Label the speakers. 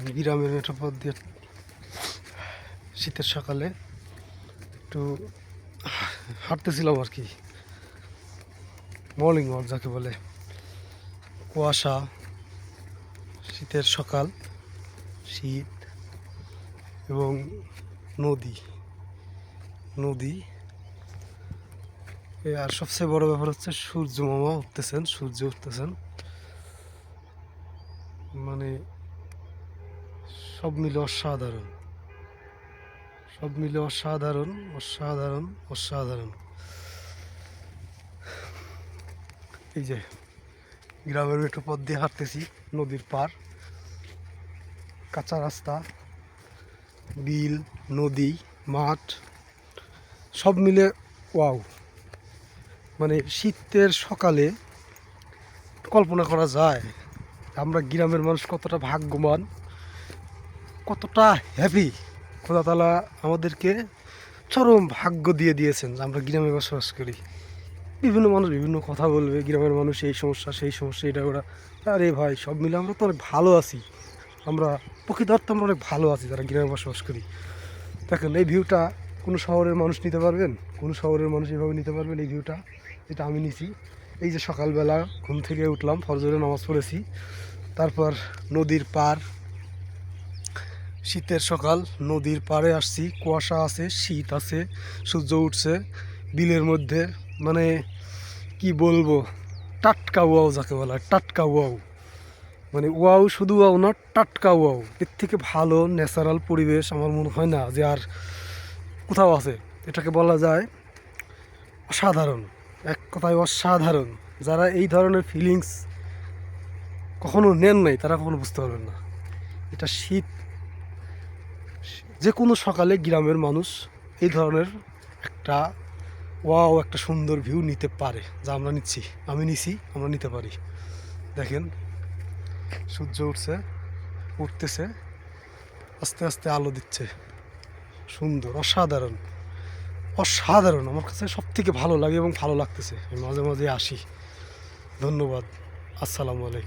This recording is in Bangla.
Speaker 1: গ্রামের মেঠোপথ দিয়ে শীতের সকালে একটু হাঁটতেছিলাম আর কি। মর্নিং ওয়াক যাকে বলে। কুয়াশা, শীতের সকাল, শীত এবং নদী। নদী। আর সবচেয়ে বড় ব্যাপার হচ্ছে সূর্য মামা উঠতেছেন, সূর্য উঠতেছেন। মানে সব মিলে অসাধারণ। সব মিলে অসাধারণ অসাধারণ অসাধারণ। এই যে গ্রামের একটু পথ দিয়ে হাঁটতেছি, নদীর পার। কাঁচা রাস্তা, বিল, নদী, মাঠ, সব মিলে ওয়াও। মানে শীতের সকালে কল্পনা করা যায় আমরা গ্রামের মানুষ কতটা ভাগ্যবান। কতটা হ্যাপি খোদা তালা আমাদেরকে চরম ভাগ্য দিয়ে দিয়েছেন আমরা গ্রামে বসবাস করি। বিভিন্ন মানুষ বিভিন্ন কথা বলবে, গ্রামের মানুষ এই সমস্যা, সেই সমস্যা, এটা ওরা আরে ভাই, সব মিলে আমরা তো অনেক ভালো আছি। আমরা প্রকৃত অর্থে আমরা অনেক ভালো আছি যারা গ্রামে বসবাস করি। দেখেন, এই ভিউটা কোনো শহরের মানুষ নিতে পারবেন? কোনো শহরের মানুষ এভাবে নিতে পারবেন এই ভিউটা যেটা আমি নিছি। এই যে সকালবেলা ঘুম থেকে উঠলাম, ফজরে নামাজ পড়েছি। তারপর নদীর পার শীতের সকাল, নদীর পাড়ে আসছি, কুয়াশা আছে, শীত আছে, সূর্য উঠছে, বিলের মধ্যে মানে কি বলব, টাটকা ওয়াও যাকে বলা, টাটকা ওয়াও। মানে ওয়াও শুধু ওয়াও না, টাটকা ওয়াও। এর থেকে ভালো ন্যাচারাল পরিবেশ আমার মনে হয় না যে আর কোথাও আছে। এটাকে বলা যায় অসাধারণ। এক কথায় অসাধারণ। যারা এই ধরনের ফিলিংস কখনো নেন নাই, তারা কখনো বুঝতে পারবেন না। এটা শীত যে কোনো সকালে গ্রামের মানুষ এই ধরনের একটা ওয়াও, একটা সুন্দর ভিউ নিতে পারে। যা আমরা নিচ্ছি। আমি নিছি, আমরা নিতে পারি। দেখেন, সূর্য উঠছে, উঠতেছে, আস্তে আস্তে আলো দিচ্ছে। সুন্দর, অসাধারণ। অসাধারণ। আমার কাছে সব থেকে ভালো লাগে এবং ভালো লাগতেছে। আমি মাঝে মাঝে আসি। ধন্যবাদ। আসসালামু আলাইকুম।